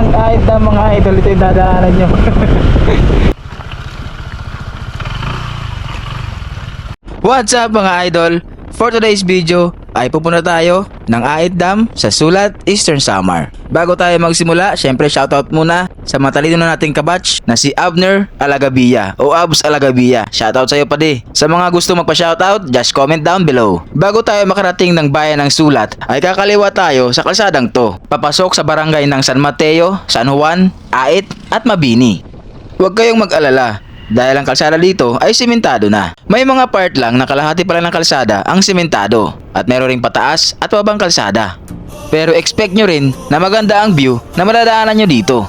ng kahit na mga idol ito yung dadaanan nyo. What's up mga idol? For today's video ay pupunta tayo ng Ait Dam sa Sulat, Eastern Samar. Bago tayo magsimula, syempre shoutout muna sa matalino na nating kabatch na si Abner Alagabia o Abs Alagabia. Shoutout sa'yo pa di. Sa mga gusto magpa-shoutout, just comment down below. Bago tayo makarating ng bayan ng Sulat, ay kakaliwa tayo sa kalsadang to. Papasok sa barangay ng San Mateo, San Juan, Ait at Mabini. Huwag kayong mag-alala dahil ang kalsada dito ay simentado na. May mga part lang na kalahati pa lang ng kalsada ang simentado at meron ring pataas at pabang kalsada. Pero expect nyo rin na maganda ang view na madadaanan nyo dito.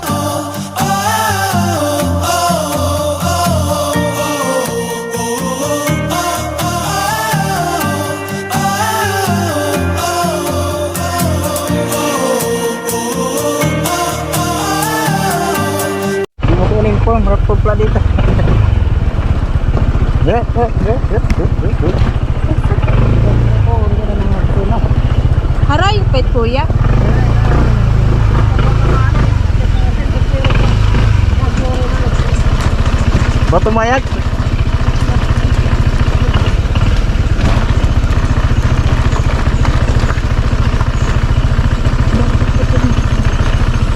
Hindi mo kuning pla dito. Eh. Oh, hindi na naman magtuna. Haray, pet kuya. Bato mayag.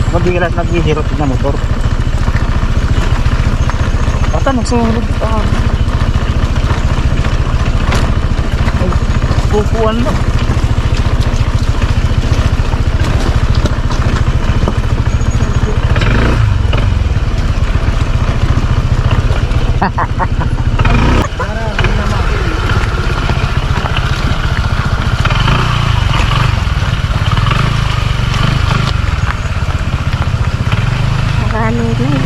Mabigat naghihirot na motor. Basta nagsulog ka. Pupuan mo. Marami rin.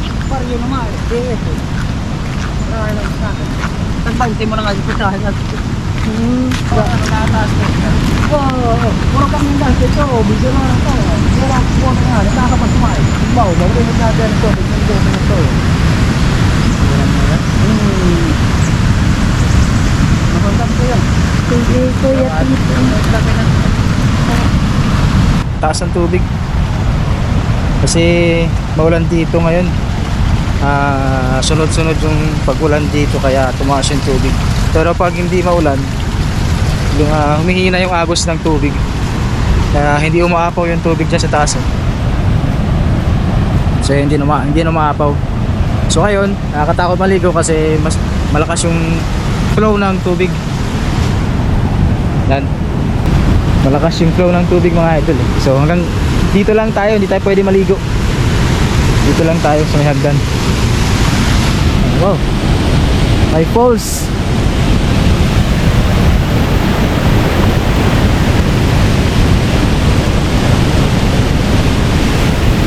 Aw. Tagbante mo na nga sa sahin at Hmm. Puro kami lang ito, video na lang ito. Wala ko na nga, nakakapasumay. Baw, mawala natin ito, ito, ito, ito. Hmm. Nakandam ko yan. Sige kuya, tito. taas ng tubig kasi maulan dito ngayon Ah, sunod-sunod yung pagulan dito kaya tumaas yung tubig pero pag hindi maulan yung, ah, humihina yung agos ng tubig kaya hindi umaapaw yung tubig dyan sa taas eh. so hindi na, hindi na umaapaw so ngayon nakakatakot maligo kasi mas malakas yung flow ng tubig yan malakas yung flow ng tubig mga idol eh. So hanggang dito lang tayo, hindi tayo pwede maligo. Dito lang tayo sa may hagdan. Wow. May falls.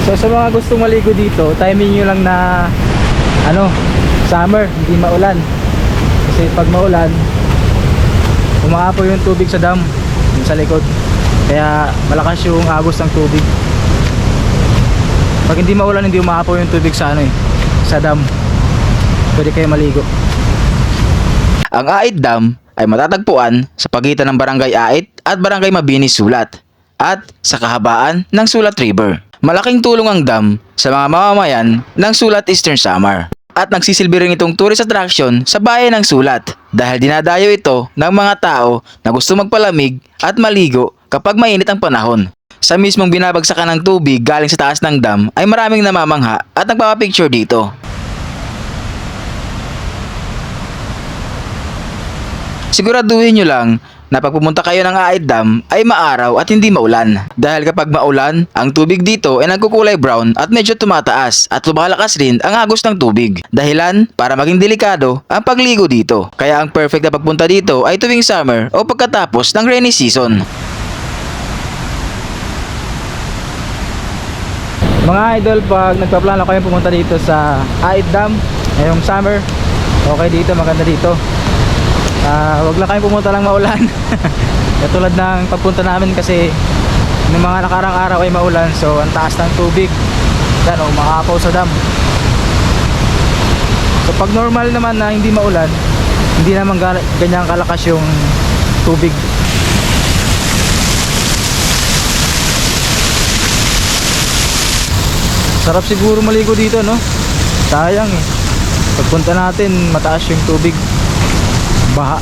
So sa mga gustong maligo dito, timing nyo lang na ano, summer, hindi maulan. Kasi pag maulan, umaapaw yung tubig sa dam yung sa likod kaya malakas yung agos ng tubig pag hindi maulan hindi umaapaw yung tubig sa ano eh sa dam pwede kayo maligo ang Ait Dam ay matatagpuan sa pagitan ng Barangay Ait at Barangay Mabini Sulat at sa kahabaan ng Sulat River malaking tulong ang dam sa mga mamamayan ng Sulat Eastern Samar at nagsisilbi rin itong tourist attraction sa bayan ng Sulat dahil dinadayo ito ng mga tao na gusto magpalamig at maligo kapag mainit ang panahon. Sa mismong binabagsakan ng tubig galing sa taas ng dam ay maraming namamangha at nagpapapicture dito. Siguraduhin nyo lang na pag pumunta kayo ng Ait Dam ay maaraw at hindi maulan. Dahil kapag maulan, ang tubig dito ay nagkukulay brown at medyo tumataas at lumalakas rin ang agos ng tubig. Dahilan para maging delikado ang pagligo dito. Kaya ang perfect na pagpunta dito ay tuwing summer o pagkatapos ng rainy season. Mga idol, pag nagpaplano kayo pumunta dito sa Ait Dam ngayong summer, okay dito, maganda dito. Ah, wag lang kayo pumunta lang maulan. Katulad ng pagpunta namin kasi ng mga nakarang araw ay maulan, so ang taas ng tubig. Yan o, makapaw sa dam. So pag normal naman na hindi maulan, hindi naman ga- ganyan kalakas yung tubig. Sarap siguro maligo dito, no? Sayang eh. Pagpunta natin, mataas yung tubig. Baha.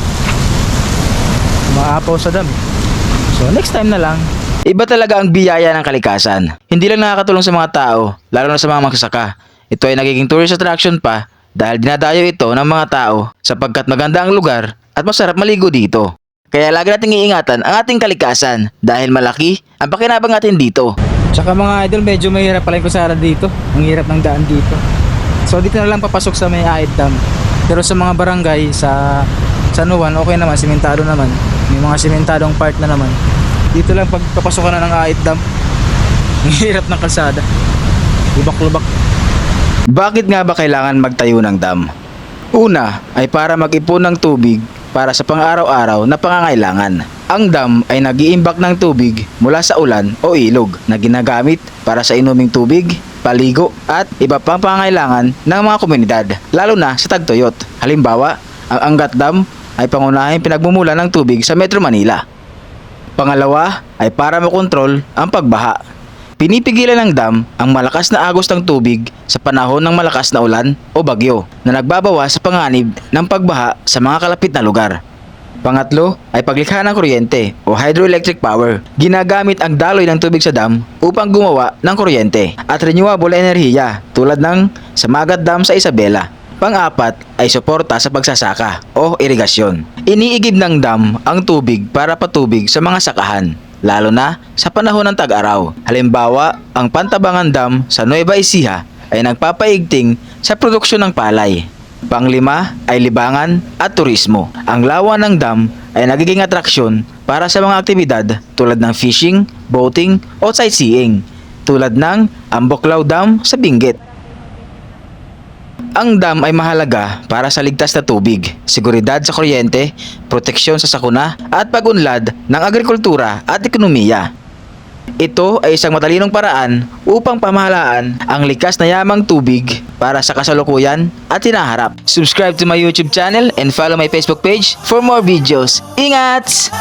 Maapaw sa dam. So next time na lang. Iba talaga ang biyaya ng kalikasan. Hindi lang nakakatulong sa mga tao, lalo na sa mga magsasaka. Ito ay nagiging tourist attraction pa dahil dinadayo ito ng mga tao sapagkat maganda ang lugar at masarap maligo dito. Kaya lagi nating iingatan ang ating kalikasan dahil malaki ang pakinabang natin dito. Tsaka mga idol, medyo mahirap pala yung kusara dito. Ang hirap ng daan dito. So dito na lang papasok sa may Aid Dam. Pero sa mga barangay, sa San Juan, okay naman, simentado naman. May mga simentadong part na naman. Dito lang pagpapasok na ng Aid Dam. Ang hirap ng kalsada. Lubak-lubak. Bakit nga ba kailangan magtayo ng dam? Una ay para mag-ipon ng tubig para sa pang-araw-araw na pangangailangan. Ang dam ay nag-iimbak ng tubig mula sa ulan o ilog na ginagamit para sa inuming tubig, paligo at iba pang pangangailangan ng mga komunidad, lalo na sa tagtuyot. Halimbawa, ang Angat Dam ay pangunahing pinagmumula ng tubig sa Metro Manila. Pangalawa ay para makontrol ang pagbaha. Pinipigilan ng dam ang malakas na agos ng tubig sa panahon ng malakas na ulan o bagyo na nagbabawas sa panganib ng pagbaha sa mga kalapit na lugar. Pangatlo ay paglikha ng kuryente o hydroelectric power. Ginagamit ang daloy ng tubig sa dam upang gumawa ng kuryente at renewable enerhiya tulad ng sa Magat Dam sa Isabela. Pang-apat ay suporta sa pagsasaka o irigasyon. Iniigib ng dam ang tubig para patubig sa mga sakahan, lalo na sa panahon ng tag-araw. Halimbawa, ang Pantabangan Dam sa Nueva Ecija ay nagpapaigting sa produksyon ng palay. Panglima ay libangan at turismo. Ang lawa ng dam ay nagiging atraksyon para sa mga aktibidad tulad ng fishing, boating o sightseeing tulad ng Amboklaw Dam sa Benguet. Ang dam ay mahalaga para sa ligtas na tubig, seguridad sa kuryente, proteksyon sa sakuna at pag-unlad ng agrikultura at ekonomiya. Ito ay isang matalinong paraan upang pamahalaan ang likas na yamang tubig para sa kasalukuyan at tinaharap. Subscribe to my YouTube channel and follow my Facebook page for more videos. Ingat!